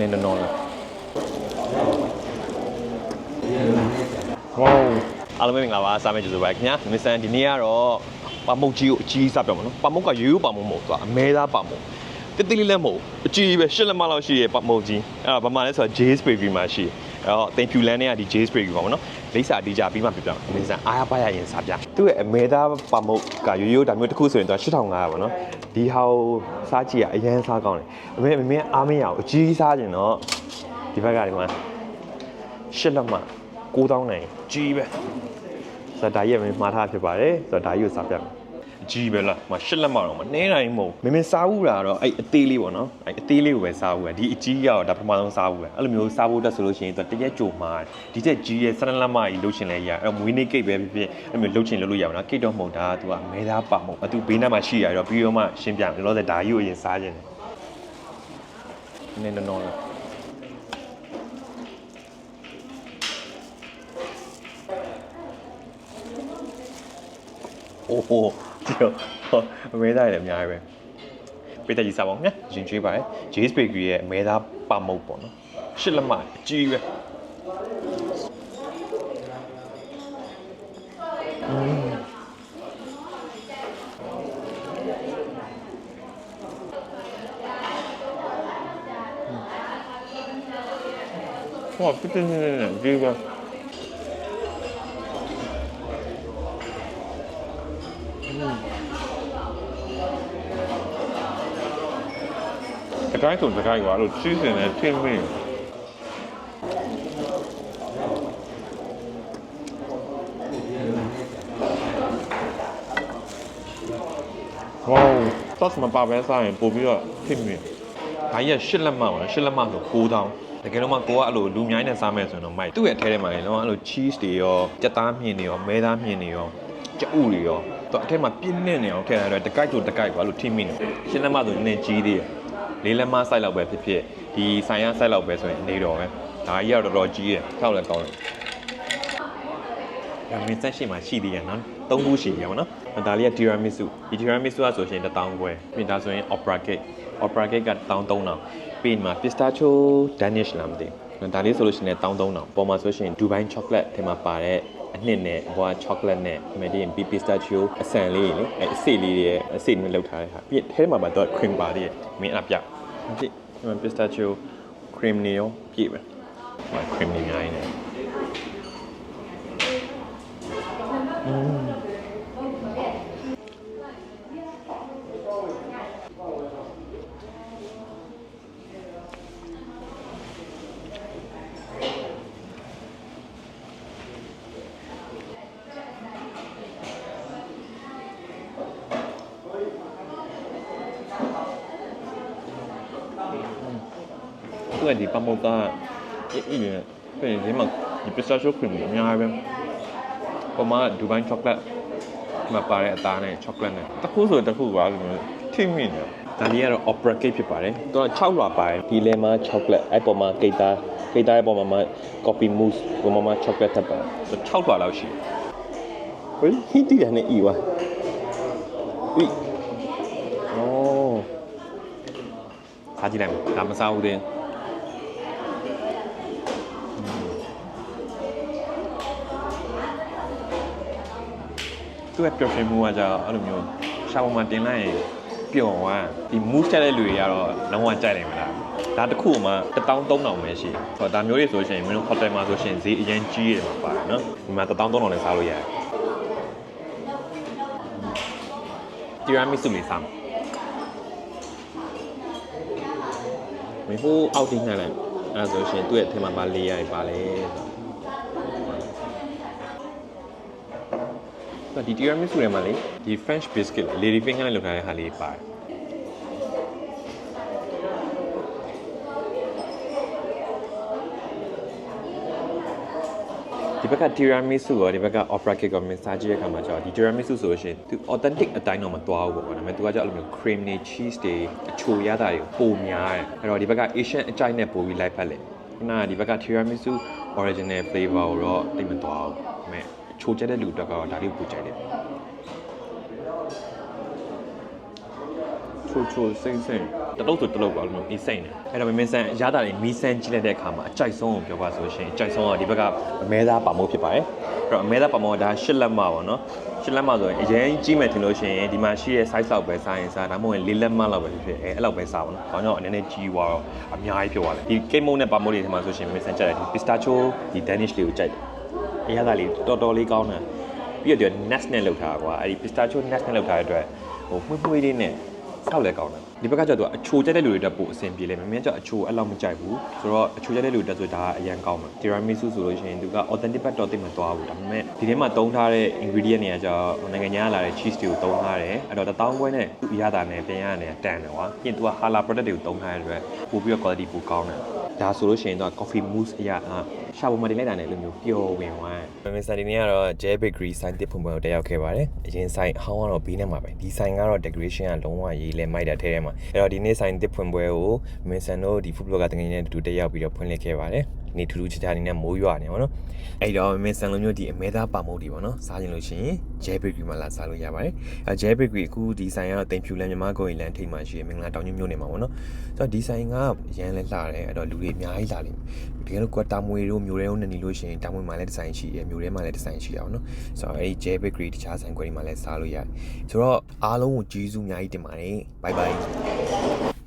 နည်းနည်းနော်လားဝေါအားလုံးပဲမင်္ဂလာပါစားမယ်ကျေးဇူးပါခင်ဗျာမစ္စန်ဒီနေ့ကတော့ပမုတ်ကြီးကိုအကြီးစားပြမယ်နော်ပမုတ်ကရိုးရိုးပမုတ်မဟုတ်သူကအမဲသားပမုတ်တိတိလေးလည်းမဟုတ်အကြီးပဲရှစ်လက်မလောက်ရှိရဲ့ပမုတ်ကြီးအဲ့ဒါဘာမှလဲဆိုတော့ J spray ပြီးမှရှိ အဲ့တော့တင်ဖြူလန်းနဲ့ကဒီ J spray ပြီးပါမယ်နော်လိပ်စာအတီးကြပြီးမှပြပြမယ်မစ္စန်အားရပါရရင်စားပြသူ့ရဲ့အမဲသားပမုတ်ကရိုးရိုးဒါမျိုးတစ်ခုဆိုရင်သူက8500ပါနော်ဒီဟာကိုစားကြည့်ရအရင်စားကောင်းတယ်အမေအမေအားမရအောင်အကြီးစားခြင်းတော့ဒီဘက်ကဒီမှာရှစ်လက်မှ9000နိုင်ကြီးပဲဆိုတော့ဒါကြီးကမင်းမှားထားဖြစ်ပါတယ်ဆိုတော့ဒါကြီးကိုစားပြမယ် ကြီးပဲလားမရှစ်လက်မှတော့မနှဲနိုင်မဟုတ်မင်းမင်းစားဘူးလားတော့အဲ့အသေးလေးပေါ့နော်အဲ့အသေးလေးကိုပဲစားဘူးပဲဒီအကြီးကတော့ဒါပထမဆုံးစားဘူးပဲအဲ့လိုမျိုးစားဖို့တက်ဆိုလို့ရှိရင်သူတရက်ကြိုမှာဒီချက်ကြီးရဲ့7လက်မှကြီးလှုပ်ရှင်လဲရအဲ့မွေးနေ့ကိတ်ပဲဖြစ်ဖြစ်အဲ့လိုမျိုးလှုပ်ရှင်လှုပ်လို့ရပါတော့ကိတ်တော့မဟုတ်တာကသူကမဲသားပါမဟုတ်အတူဘေးနားမှာရှိရတော့ပြီးတော့မှရှင်းပြမယ်လောဆယ်ဒါကြီးကိုအရင်စားခြင်းတယ်နည်းနည်းနော်လား โอ้โห ဒီတော့အမဲသားရတယ်အများကြီးပဲပိတ်သက်ကြီးစားပါဦးညရင်ကျွေးပါတယ် Jays Bakery ရဲ့အမဲသားပါမုတ်ပေါ့နော်ရှစ်လက် ကြီးပဲဟောပြည့်ပြည့်နေနေဒီကတကိုင်းဆိုတကိုင်းကွာအဲ့လိုချီးစင်နဲ့ထင်းမင်းဝေါဆော့စ်မပါဘဲစားရင်ပို့ပြီးတော့ထင်းမင်းဒါကြီးကရှစ်လက်မပါရှစ်လက်မဆို9000တကယ်လို့မှကိုကအဲ့လိုလူမြိုင်းနဲ့စားမယ်ဆိုရင်တော့မိုက်သူ့ရဲ့အထဲထဲမှာလေတော့အဲ့လို cheese တွေရောကြက်သားမြင့်တွေရောမဲသားမြင့်တွေရောကြက်ဥတွေရောသူအထဲမှာပြင်းနေနေအောင်ထည့်ထားတယ်တကိုက်ဆိုတကိုက်ကွာအဲ့လိုထင်းမင်းတယ်ရှစ်လက်မဆိုနည်းနည်းကြီးသေးတယ် လေးလက်မဆိုင်လောက်ပဲဖြစ်ဖြစ်ဒီဆိုင်ရဆိုင်လောက်ပဲဆိုရင်နေတော့ပဲဒါကြီးကတော့တော်တော်ကြီးတယ်ထောက်လည်းကောင်းတယ်ဒါမင်းဆက်ရှိမှရှိသေးရနော်သုံးခုရှိရပါတော့ဒါလေးက tiramisu ဒီ tiramisu ကဆိုရှင်1000ခွဲပြီးဒါဆိုရင် opera cake opera cake က1300ပြီးရင်မှာ pistachio danish လားမသိဘူးဒါလေးဆိုလို့ရှိရင်1300ပေါ်မှာဆိုရှင် dubai chocolate ထဲမှာပါတဲ့ အနှစ်နဲ့ဘွား chocolate နဲ့ဒီမဲ့ဒီ pistachio အဆန်လေးလေအဲအစိလေးတွေရဲ့အစိနဲ့လောက်ထားတဲ့ဟာပြီးထဲမှာပါတော့ cream ပါသေးတယ်မင်းအပြကြည့်ဒီမှာ pistachio cream နေရောပြည့်ပဲဟို cream နေများနေ သူကဒီပမောတာအေးအေးပဲဒီမှာဒီ pistachio cream အများပဲပေါ်မှာ dubai chocolate မှာပါတဲ့အသားနဲ့ chocolate နဲ့တစ်ခုဆိုတစ်ခုပါလို့မျိုးထိမိနေဒါလေးကတော့ opera cake ဖြစ်ပါတယ်သူက6လွာပါတယ်ဒီလဲမှာ chocolate အဲ့ပေါ်မှာကိတ်သားကိတ်သားရဲ့ပေါ်မှာမှာ coffee mousse ပေါ်မှာမှာ chocolate ထပ်ပါတယ်သူ6လွာလောက်ရှိဟိုဟိတီရနဲ့ဤဝါဤအိုးစားကြည့်လိုက်မယ်ဒါမစားဘူးတ သူကပျော်ရွှင်မှုကကြာအဲ့လိုမျိုးရှာပေါ်မှာတင်လိုက်ရင်ပျော်သွားဒီ move ချက်တဲ့လူတွေကတော့လုံးဝကြိုက်နိုင်မလားဒါတစ်ခုမှ13000ပဲရှိဆိုတော့ဒါမျိုးတွေဆိုရှင်မင်းတို့ hotel မှာဆိုရှင်ဈေးအရင်ကြီးတယ်မှာပါတယ်နော်ဒီမှာ13000နဲ့စားလို့ရတယ်တီရာမီဆူလေးစားမင်းဟိုအောက်တင်းနိုင်လိုက်အဲဒါဆိုရှင်သူ့ရဲ့အထက်မှာပါလေးရပါလေဆို ဒီ tiramisu ထဲမှာလေဒီ French biscuit lady finger နဲ့လုပ်ထားတဲ့ဟာလေးပါတယ်ဒီဘက်က tiramisu ရောဒီဘက်က opera cake ရောမင်းစားကြည့်တဲ့အခါမှာကျတော့ဒီ tiramisu ဆိုလို့ရှိရင်သူ authentic အတိုင်းတော့မသွားဘူးပေါ့ကွာဒါပေမဲ့သူကကျအဲ့လိုမျိုး cream တွေ cheese တွေအချိုရတာတွေပိုများတယ်အဲ့တော့ဒီဘက်က Asian အကြိုက်နဲ့ပိုပြီးလိုက်ဖက်လေခုနကဒီဘက်က tiramisu original flavor ကိုတော့တိတ်မသွားဘူးဒါပေမဲ့အ ချိုကျတဲ့လူတွေကတော့ဒါလေးကိုပိုကြိုက်တယ်ချိုချိုချိုစိမ့်စိမ့်တလုတ်ဆိုတလုတ်ပါလို့အေးစိမ့်တယ်အဲ့တော့မင်းဆန်အရသာတွေမီးဆန်ကြည့်လိုက်တဲ့အခါမှာအကြိုက်ဆုံးကိုပြောပါဆိုရှင်အကြိုက်ဆုံးကဒီဘက်ကအမဲသားပါမို့ဖြစ်ပါတယ်အဲ့တော့အမဲသားပါမို့ကဒါရှစ်လက်မပါနော်ရှစ်လက်မဆိုရင်အရင်ကြီးမယ်ထင်လို့ရှိရင်ဒီမှာရှိတဲ့ size လောက်ပဲစားရင်စားဒါမှမဟုတ်ရင်လေးလက်မလောက်ပဲဖြစ်ဖြစ်အဲအဲ့လောက်ပဲစားပါနော်။ခေါင်းကြောင့်အနေနဲ့ကြီးသွားတော့အများကြီးဖြစ်သွားတယ်။ဒီကိတ်မုံနဲ့ပါမို့တွေထဲမှာဆိုရှင်မင်းဆန်ကြိုက်တယ်ဒီ pistachio ဒီ danish လေးကိုကြိုက်တယ်။ အရသာလေးတော်တော်လေးကောင်းတယ်။ပြီးတော့ nest နဲ့လောက်ထားတာကွာအဲ့ဒီ pistachio nest နဲ့လောက်ထားတဲ့အတွက်ဟိုမှွေးမှွေးလေးနဲ့ဆောက်လဲကောင်းတယ်ဒီဘက်ကကျတော့အချိုကျတဲ့လူတွေတက်ပို့အဆင်ပြေလိမ့်မယ်မင်းကျအချိုအဲ့လောက်မကြိုက်ဘူးဆိုတော့အချိုကျတဲ့လူတွေတက်ဆိုဒါကအရန်ကောင်းမှာ tiramisu ဆိုလို့ရှိရင်သူက authentic ဘက်တော့သိမသွားဘူးဒါပေမဲ့ဒီထဲမှာတုံးထားတဲ့ ingredient တွေကကျတော့နိုင်ငံခြားလာတဲ့ cheese တွေကိုတုံးထားတယ်အဲ့တော့တပေါင်းခွဲနဲ့သူ့အရသာနဲ့ပြန်ရတဲ့တန်တယ်ကွာပြင်သူက halal product တွေကိုတုံးထားတဲ့အတွက်ပို့ပြီးတော့ quality ပိုကောင်းတယ်ဒါဆိုလို့ရှိရင်တော့ coffee mousse အရာအား ရှာဖို့မတင်လိုက်တာနဲ့လိုမျိုးပျော်ဝင်သွားတယ်။မင်းစတီနေကတော့ J Bakery ဆိုင်တစ်ဖွင့်ပွဲကိုတက်ရောက်ခဲ့ပါတယ်။အရင်ဆိုင်အဟောင်းကတော့ဘေးနဲ့မှာပဲ။ဒီဆိုင်ကတော့ decoration ကလုံးဝရေးလဲမိုက်တာထဲထဲမှာ။အဲ့တော့ဒီနေ့ဆိုင်တစ်ဖွင့်ပွဲကိုမင်းဆန်တို့ဒီ food blogger တကယ်နဲ့အတူတူတက်ရောက်ပြီးတော့ဖွင့်လှစ်ခဲ့ပါတယ်။နေ့ထူးထူးခြားခြားနေနဲ့မိုးရွာနေပါတော့။အဲ့တော့မင်းဆန်လိုမျိုးဒီအမဲသားပါမုတ်ဒီပေါ့နော်။စားရင်လို့ရှိရင် J Bakery မှာလာစားလို့ရပါတယ်။အဲ J Bakery အခုဒီဆိုင်ကတော့တင်ဖြူလမ်းမြမကိုရင်လမ်းထိပ်မှာရှိရမင်္ဂလာတောင်ညွန့်မြို့နယ်မှာပေါ့နော်။ဆိုတော့ဒီဆိုင်ကရန်လဲလှတယ်အဲ့တော့လူတွေအများကြီးလာလိမ့်မယ်။တကယ်လို့ကွာတာမွေတို့မျိုးတွေနဲ့နေလို့ရှိရင်တာမွေမှာလည်းဒီဇိုင်းရှိရမျိုးတွေမှာလည်းဒီဇိုင်းရှိရအောင်နော်။ဆိုတော့အဲ့ဒီ J Bakery တခြားဆိုင်ခွဲတွေမှာလည်းစားလို့ရတယ်။ဆိုတော့အားလုံးကိုကျေးဇူးအများကြီးတင်ပါတယ်။ Bye bye